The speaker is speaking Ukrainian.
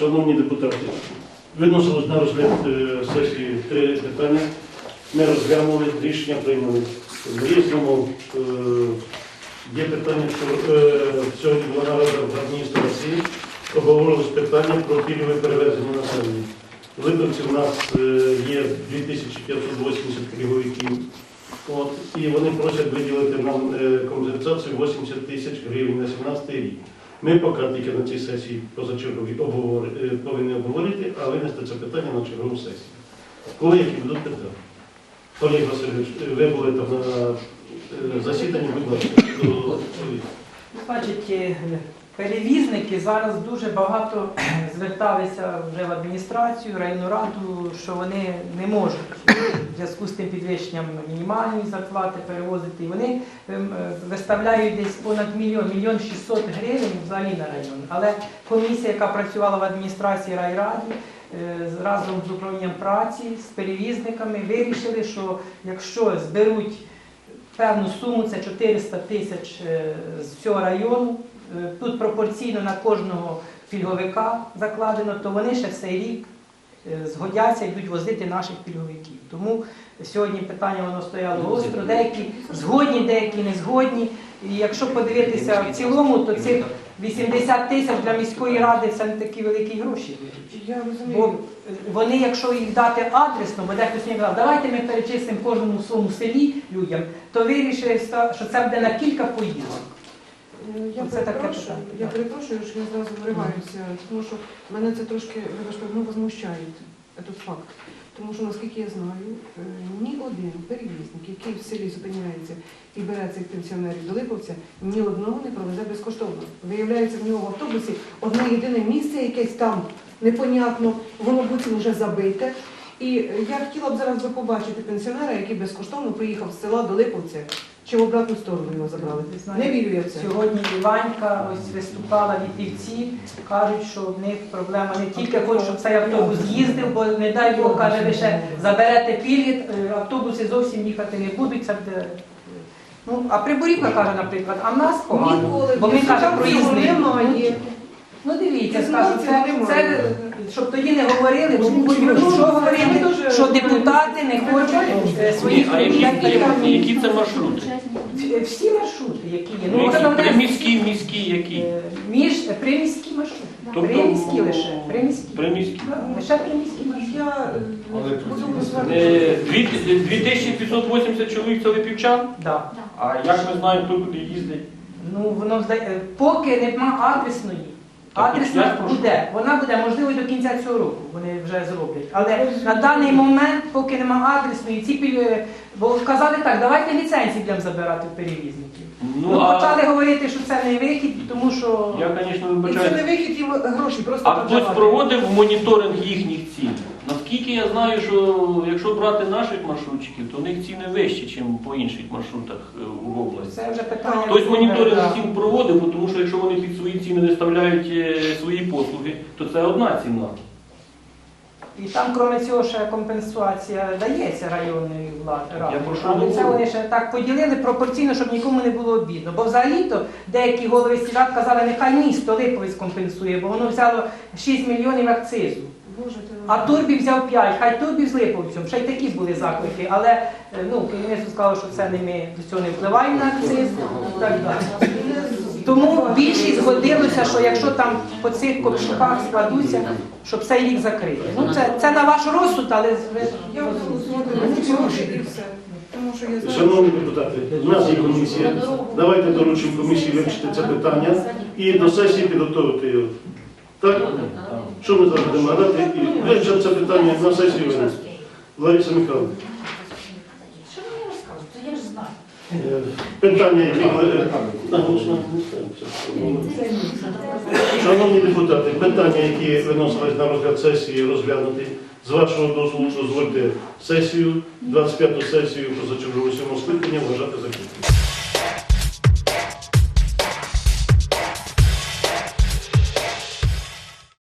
Шановні депутати, виносилось на розгляд е, сесії три питання. Ми розглянули, рішення прийняли. В різному е, є питання, що е, сьогодні була нарада в адміністрації, обговорилось питання про пільгове перевезення населення. В у нас є 2580 пільговиків. От, і вони просять виділити нам компенсацію 80 тисяч гривень на 17 рік. Ми поки тільки на цій сесії позачергові обговори- е, повинні обговорити, а винести це питання на чергову сесію. Коли які будуть питання? Олег Васильович, е, ви були там на е, засіданні, будь ласка. Е, перевізники зараз дуже багато зверталися вже в адміністрацію, районну раду, що вони не можуть в зв'язку з тим підвищенням мінімальної зарплати перевозити. Вони ем, е, виставляють десь понад мільйон, мільйон 600 гривень взагалі на район. Але комісія, яка працювала в адміністрації райраді, е, разом з управлінням праці, з перевізниками, вирішили, що якщо зберуть певну суму, це 400 тисяч е, з всього району. Е, Тут пропорційно на кожного пільговика закладено, то вони ще цей рік згодяться і йдуть возити наших пільговиків. Тому сьогодні питання воно стояло гостро. Деякі згодні, деякі не згодні. І якщо подивитися в цілому, то цих 80 тисяч для міської ради це не такі великі гроші. Бо вони, якщо їх дати адресно, бо дехтось мені казав, давайте ми перечислимо кожному своєму селі людям, то вирішили, що це буде на кілька поїздок. Е, Я Оце таке перепрошую, питання. я перепрошую, що я зразу вириваюся, тому що мене це трошки, вибачте, ну, возмущає, этот факт. Тому що, наскільки я знаю, е, ні один перевізник, який в селі зупиняється і бере цих пенсіонерів до Липовця, ні одного не провезе безкоштовно. Виявляється, в нього в автобусі одне єдине місце, якесь там непонятно, воно буцім вже забите. І е, я хотіла б зараз побачити пенсіонера, який безкоштовно приїхав з села до Липовця, чи в обратну сторону його забрали. Не вірю я в це. Сьогодні Іванька ось виступала від півці, кажуть, що в них проблема не тільки хочуть, щоб цей автобус їздив, бо не дай Бог, каже, ви ще заберете пільги, е, автобуси зовсім їхати не будуть. Це буде. Ну, а Приборівка каже, наприклад, а в нас погано. Бо ми каже, проїзний. Ну дивіться, скажу, це, це щоб тоді не говорили, Ну, що говорили, що депутати не хочуть е, своїх А які, людей які, які це маршрути? Е, Всі маршрути, які є. Ну, Ну? Приміські, міські, які? е, між приміські маршрути. Тобто, Приміські лише. Приміські. Приміські. Лише приміські маршрути. Я е, буду звертати. Е, дві- 2580 чоловік це липівчан? Да. А як ми знаємо, хто куди їздить? Ну, воно здає- поки нема адресної. Так, Адресна буде, вона буде можливо і до кінця цього року. Вони вже зроблять. Але на даний момент, поки нема адресної, ці піль- бо казали так, давайте ліцензії будемо забирати у перевізників. Ну, Ну, а почали говорити, що це не вихід, тому що я, звісно, І це не вихід їм гроші, просто А хтось проводив моніторинг їхніх цін? Наскільки я знаю, що якщо брати наших маршрутчиків, то у них ціни вищі, ніж по інших маршрутах е, в області. Це вже питання. Хтось моніторинг да. цін проводив, бо тому що якщо вони під свої ціни виставляють е, свої послуги, то це одна ціна. І там, крім цього, ще компенсація дається районної влади. ради. Я прошу Але це вони ще так поділили пропорційно, щоб нікому не було обідно. Бо взагалі-то деякі голови сільрад казали, нехай місто Липовець компенсує, бо воно взяло 6 мільйонів акцизу. А Турбі взяв 5, хай Турбі з Липовцем. Ще й такі були заклики. Але е, ну, керівництво сказало, що це не ми до цього не впливаємо на акциз і так далі. Тому більшість згодилося, що якщо там по цих копшуках складуться, щоб цей рік закрити. Ну це, це на ваш розсуд, але ви Я і все. Шановні депутати, у нас є комісія. Давайте доручимо комісії вивчити це питання і до сесії підготовити його. Так? Що ми зараз будемо гадати? І вивчимо це питання на сесію винести. Лариса Михайловна. Що ви мені розказуєте? Я ж знаю. Е, Питання, які е, не ставимо. Шановні депутати, питання, які виносились на розгляд сесії, розглянути. З вашого дозволу дозвольте сесію, 25-ту сесію позачергового сьомого скликання вважати закритою.